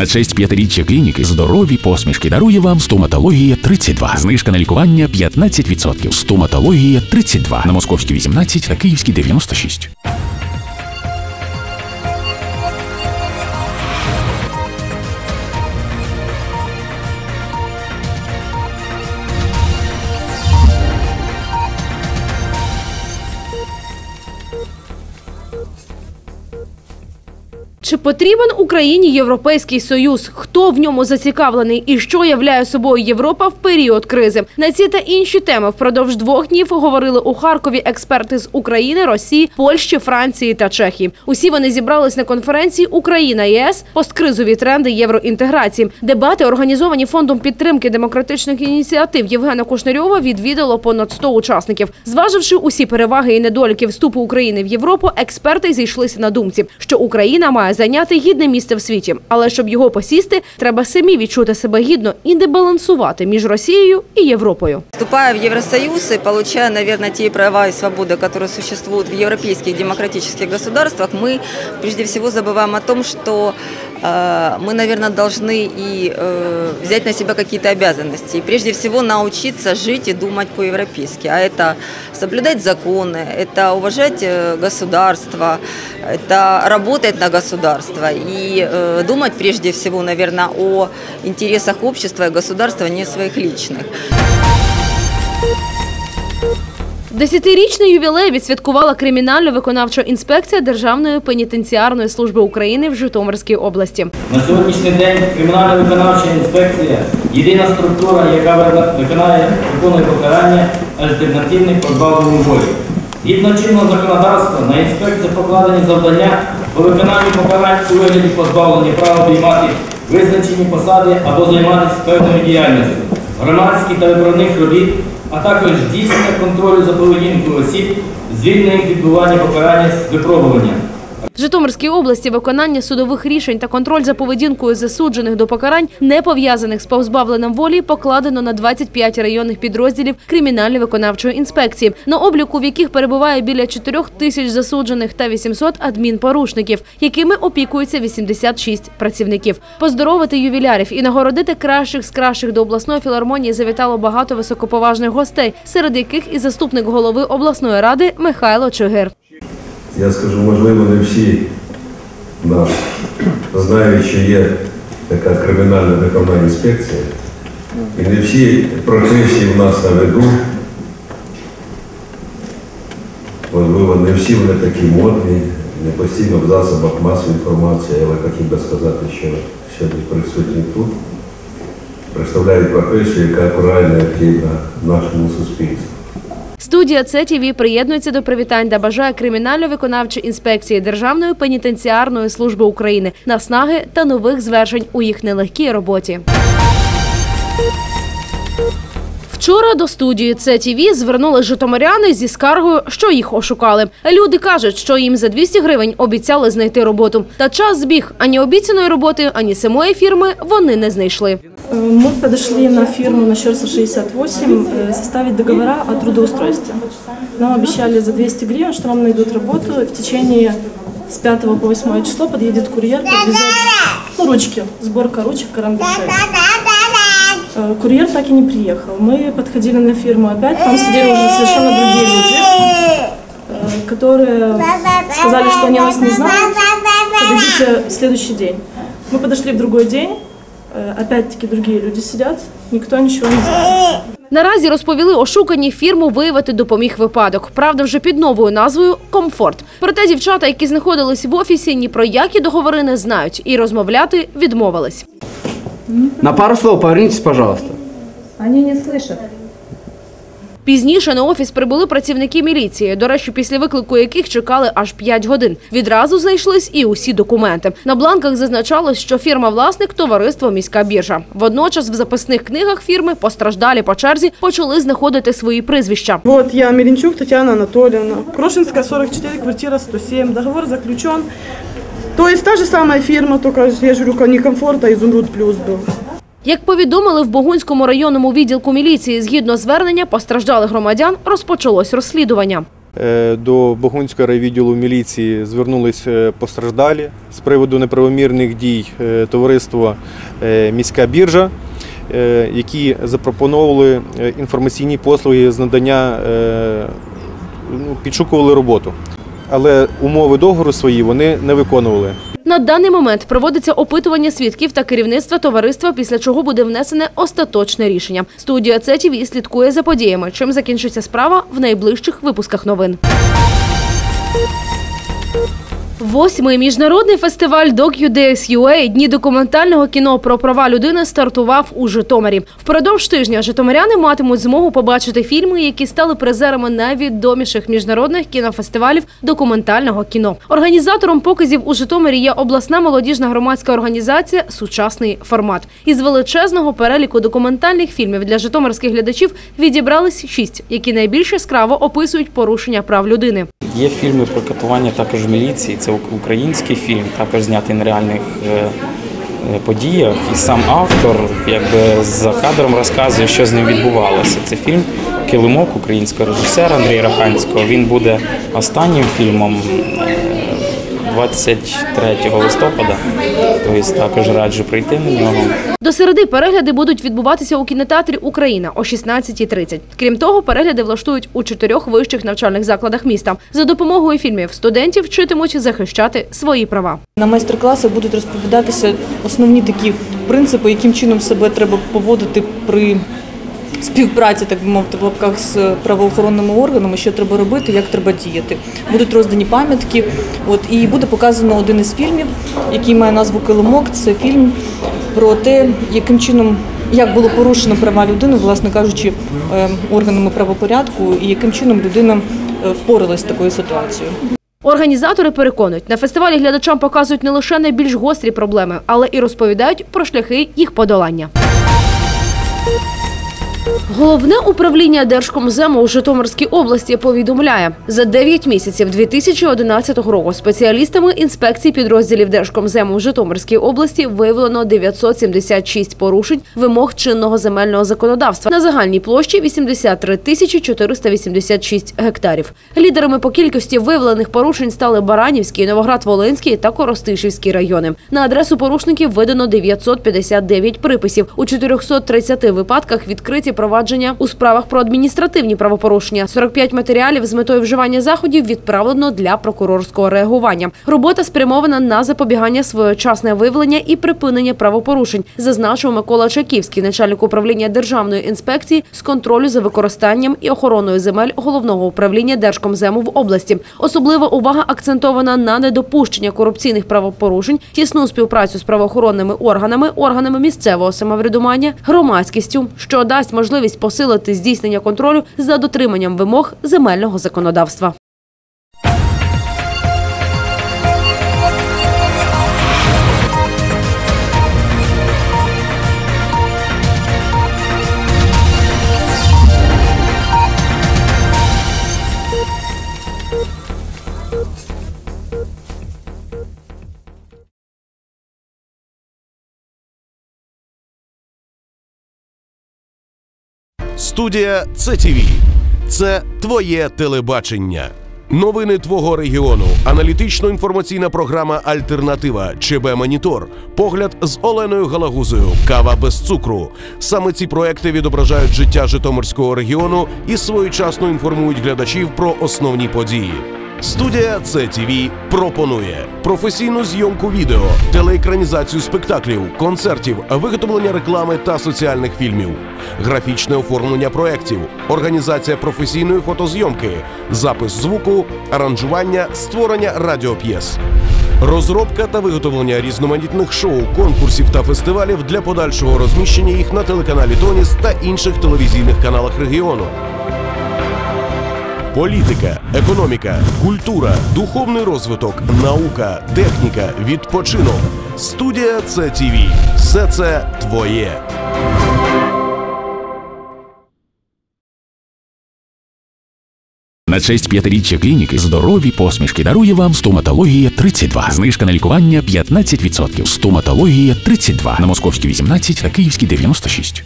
На честь п'ятиріччя клініки здорові посмішки дарує вам стоматологія 32. Знижка на лікування 15%. Стоматологія 32 на Московській 18 та Київській 96. Чи потрібен Україні Європейський Союз? Хто в ньому зацікавлений і що являє собою Європа в період кризи? На ці та інші теми впродовж двох днів говорили у Харкові експерти з України, Росії, Польщі, Франції та Чехії. Усі вони зібрались на конференції Україна ЄС посткризові тренди євроінтеграції. Дебати, організовані фондом підтримки демократичних ініціатив Євгена Кушнарьова, відвідало понад 100 учасників. Зваживши усі переваги і недоліки вступу України в Європу, експерти зійшлися на думці, що Україна має зайняти гідне місце в світі, але щоб його посісти, треба самі відчути себе гідно і не балансувати між Росією і Європою. Вступая в Евросоюз и получая, наверное, те права и свободы, которые существуют в европейских демократических государствах, мы прежде всего забываем о том, что э, мы, наверное, должны и э, взять на себя какие-то обязанности. И прежде всего научиться жить и думать по-европейски. А это соблюдать законы, это уважать э, государство, это работать на государство и э, думать прежде всего, наверное, о интересах общества и государства, а не своих личных. Десятирічний ювілей відсвяткувала кримінально-виконавча інспекція Державної пенітенціарної служби України в Житомирській області. На сьогоднішній день кримінальна виконавча інспекція єдина структура, яка викона- виконає виконує покарання альтернативних позбавлень волі. Згідно чинного законодавства на інспекцію покладені завдання по виконанню покарань у вигляді позбавлення права обіймати визначені посади або займатися певною діяльністю, громадських та виправних робіт, а також здійснення контролю за поведінкою осіб, звільнених від відбування покарання з випробування. В Житомирській області виконання судових рішень та контроль за поведінкою засуджених до покарань, не пов'язаних з позбавленням волі, покладено на 25 районних підрозділів кримінально-виконавчої інспекції, на обліку в яких перебуває біля 4 тисяч засуджених та 800 адмінпорушників, якими опікуються 86 працівників. Поздоровити ювілярів і нагородити кращих з кращих до обласної філармонії завітало багато високоповажних гостей, серед яких і заступник голови обласної ради Михайло Чигир. Я скажу, можливо, не всі нас знають, що є така кримінальна виконна інспекція. І не всі процесі в нас на виду. Можливо, не всі вони такі модні, не постійно в засобах масової інформації, але хотів би сказати, що сьогодні присутні тут представляють професію, яка вкрай необхідна нашому суспільству. Студія ЦТВ приєднується до привітань та бажає кримінально-виконавчої інспекції Державної пенітенціарної служби України наснаги та нових звершень у їх нелегкій роботі. Вчора до студії ЦТВ звернули житомиряни зі скаргою, що їх ошукали. Люди кажуть, що їм за 200 гривень обіцяли знайти роботу. Та час збіг ані обіцяної роботи, ані самої фірми вони не знайшли. Мы подошли на фирму на Щерса 68 э, составить договора о трудоустройстве. Нам обещали за 200 гривен, что нам найдут работу. В течение с 5 по 8 число подъедет курьер, подвезет ну, ручки, сборка ручек, карандашей. Э, Курьер так и не приехал. Мы подходили на фирму опять, там сидели уже совершенно другие люди, э, которые сказали, что они нас не знают, подойдите в следующий день. Мы подошли в другой день, э, опять-таки другие люди сидят, никто ничего не знает. Наразі розповіли ошукані фірму виявити допоміг випадок. Правда, вже під новою назвою Комфорт. Проте дівчата, які знаходились в офісі, ні про які договори не знають і розмовляти відмовились. На пару слов повернитесь, пожалуйста. Вони не слышат. Пізніше на офіс прибули працівники міліції, до речі, після виклику яких чекали аж 5 годин. Відразу знайшлись і усі документи. На бланках зазначалось, що фірма-власник – товариство «Міська біржа». Водночас в записних книгах фірми постраждалі по черзі почали знаходити свої прізвища. Вот я, Миренчук Татьяна Анатольевна, Прошинская, 44, квартира 107, договор заключен. То есть та же самая фирма, только я же говорю, не комфорт, а Плюс был. Як повідомили в Богунському районному відділку міліції, згідно звернення постраждалих громадян розпочалось розслідування. Е, До Богунського райвідділу міліції звернулись е, постраждалі з приводу неправомірних дій е, товариства Міська біржа, які запропонували інформаційні послуги з надання, ну, підшукували роботу. Але умови договору свої вони не виконували. На даний момент проводиться опитування свідків та керівництва товариства, після чого буде внесене остаточне рішення. Студія ЦТВ слідкує за подіями. Чим закінчиться справа в найближчих випусках новин. Восьмий міжнародний фестиваль DocUdays UA Дні документального кіно про права людини стартував у Житомирі. Впродовж тижня житомиряни матимуть змогу побачити фільми, які стали призерами найвідоміших міжнародних кінофестивалів документального кіно. Організатором показів у Житомирі є обласна молодіжна громадська організація Сучасний формат. Із величезного переліку документальних фільмів для житомирських глядачів відібрались шість, які найбільш яскраво описують порушення прав людини. Є фільми про катування також в міліції. Це український фільм, також знятий на реальних е, е, подіях. І сам автор якби за кадром розказує, що з ним відбувалося. Це фільм Килимок українського режисера Андрія Раханського. Він буде останнім фільмом. е, 23 листопада, тобто також раджу прийти на нього. До середи перегляди будуть відбуватися у кінотеатрі Україна о 16.30. Крім того, перегляди влаштують у чотирьох вищих навчальних закладах міста. За допомогою фільмів студентів вчитимуть захищати свої права. На майстер-класах будуть розповідатися основні такі принципи, яким чином себе треба поводити при співпраці, так би мовити, в лапках з правоохоронними органами, що треба робити, як треба діяти. Будуть роздані пам'ятки. От і буде показано один із фільмів, який має назву Килимок. Це фільм про те, яким чином. Як було порушено права людини, власне кажучи, е, органами правопорядку, і яким чином людина е, впоралась з такою ситуацією. Організатори переконують, на фестивалі глядачам показують не лише найбільш гострі проблеми, але і розповідають про шляхи їх подолання. Головне управління Держкомзему у Житомирській області повідомляє, за 9 місяців 2011 року спеціалістами інспекції підрозділів Держкомзему в Житомирській області виявлено 976 порушень вимог чинного земельного законодавства на загальній площі 83 тисячі 486 гектарів. Лідерами по кількості виявлених порушень стали Баранівський, Новоград-Волинський та Коростишівський райони. На адресу порушників видано 959 приписів. У 430 випадках відкриті провадження у справах про адміністративні правопорушення. 45 матеріалів з метою вживання заходів відправлено для прокурорського реагування. Робота спрямована на запобігання своєчасне виявлення і припинення правопорушень, зазначив Микола Чаківський, начальник управління Державної інспекції з контролю за використанням і охороною земель головного управління Держкомзему в області. Особлива увага акцентована на недопущення корупційних правопорушень, тісну співпрацю з правоохоронними органами, органами місцевого самоврядування, громадськістю, що дасть можливість посилити здійснення контролю за дотриманням вимог земельного законодавства. Студія ЦТВ. Це твоє телебачення. Новини твого регіону. Аналітично-інформаційна програма Альтернатива. ЧБ Монітор. Погляд з Оленою Галагузою. Кава без цукру. Саме ці проекти відображають життя Житомирського регіону і своєчасно інформують глядачів про основні події. Студія ЦТВ пропонує професійну зйомку відео, телеекранізацію спектаклів, концертів, виготовлення реклами та соціальних фільмів, графічне оформлення проєктів, організація професійної фотозйомки, запис звуку, аранжування, створення радіоп'єс. Розробка та виготовлення різноманітних шоу, конкурсів та фестивалів для подальшого розміщення їх на телеканалі Тоніс та інших телевізійних каналах регіону. Політика, економіка, культура, духовний розвиток, наука, техніка, відпочинок. Студія це ЦТВ. Все це твоє. На честь п'ятиріччя клініки здорові посмішки дарує вам стоматологія 32. Знижка на лікування 15%. Стоматологія 32 на московській 18 та київській 96.